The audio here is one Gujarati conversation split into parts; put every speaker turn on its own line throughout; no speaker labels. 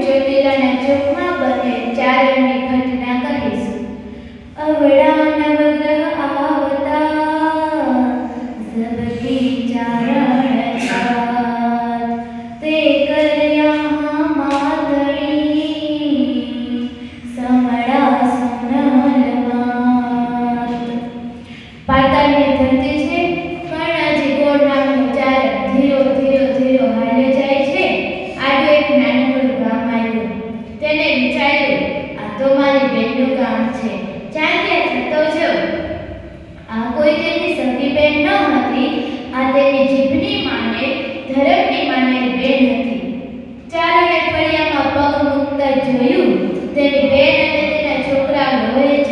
ચોટીલાના ચોકમાં બને ચારણની ઘટના કહીશ અવડા નવગ્રહ આવતા તેની સગી બેન ન હતી. આ તેની જીભની માને, ધરમની માને બેન હતી. ચારે ફળિયામાં પગ મૂકતા જોયું. તેની બેન અને તેના છોકરા લોહે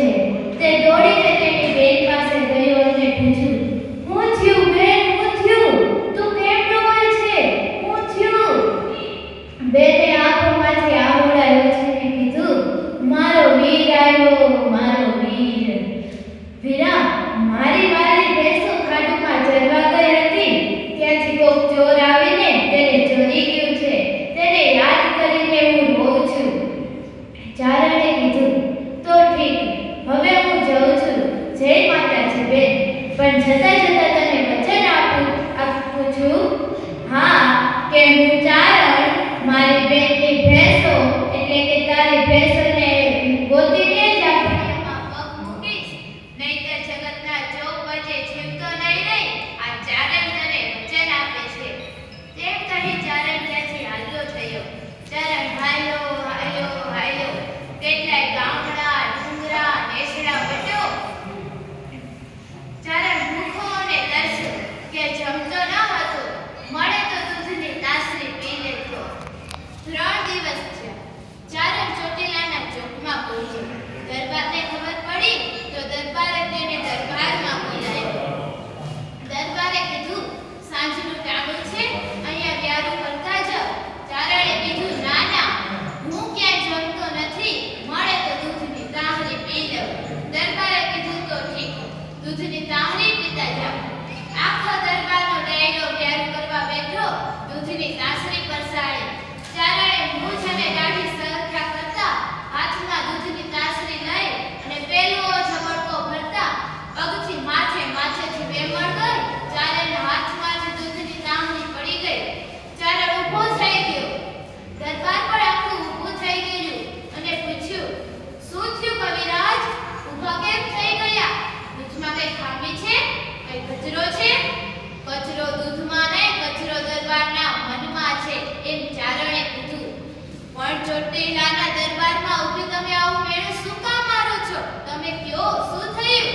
ચોટીલાના દરબારમાં ઊભી તમે આવું મેળે શું કામ મારો છો? તમે કયો? શું થયું?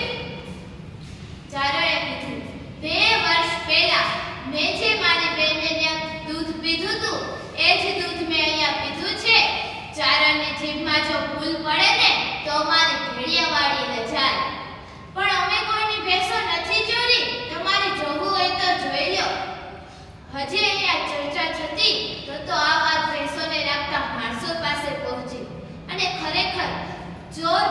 ચારણે કીધું, બે વર્ષ પહેલા મેં જે મારી બેનને ત્યાં દૂધ પીધું હતું એ જ દૂધ મેં અહીંયા પીધું છે. ચારણની જીભમાં જો ભૂલ પડે ને, તો મારી ભેડિયાવાળી ન જાય પણ અમે 주어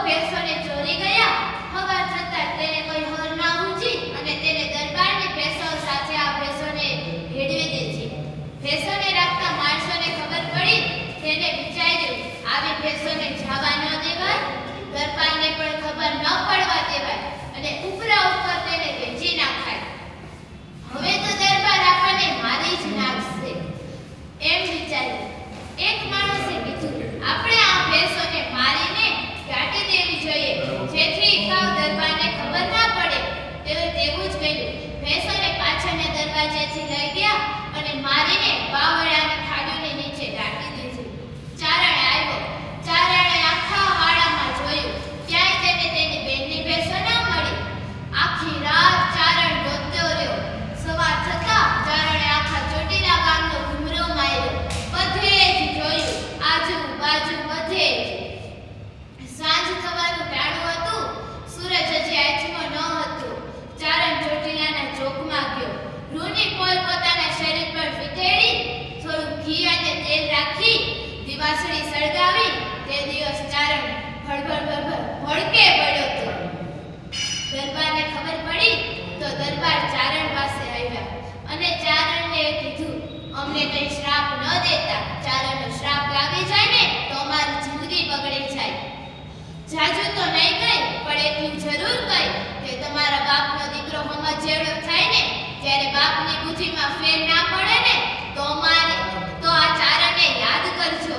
નહીં કહી પણ એટલું જરૂર કહી કે તમારા બાપનો દીકરો હમણાં જેવડો થાય ને ત્યારે બાપની બુદ્ધિમાં ફેર ના પડે ને, તો મારે તો આ ચારાને યાદ કરજો.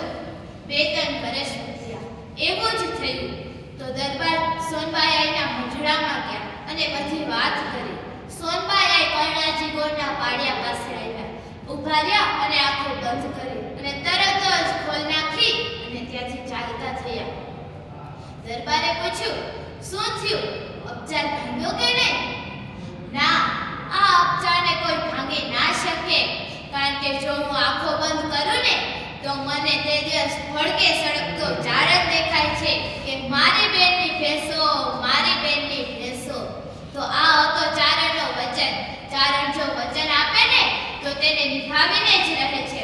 બે ત્રણ વર્ષ થયા એવું જ થયું. તો દરબાર સોનબાઈ આઈના ગયા અને બધી વાત કરી. સોનબાઈ આઈ કર્ણાજી ગોરના પાસે આવ્યા ઊભા રહ્યા અને આંખો બંધ કરી અને તરત જ ખોલ નાખી અને ત્યાંથી ચાલતા થયા. દરબારે પૂછ્યું, શું થયું? અપચાર ભાંગ્યો કે નહીં? ના, આ અપચારને કોઈ ભાંગી ના શકે. કારણ કે જો હું આંખો બંધ કરું ને, તો મને તે દિવસ ભડકે સળગતો ચાર જ દેખાય છે કે મારી બેનની ભેંસો, મારી બેનની ભેંસો. તો આ હતો ચારણનો વચન. ચારણ જો વચન આપે ને, તો તેને નિભાવીને જ રહે છે.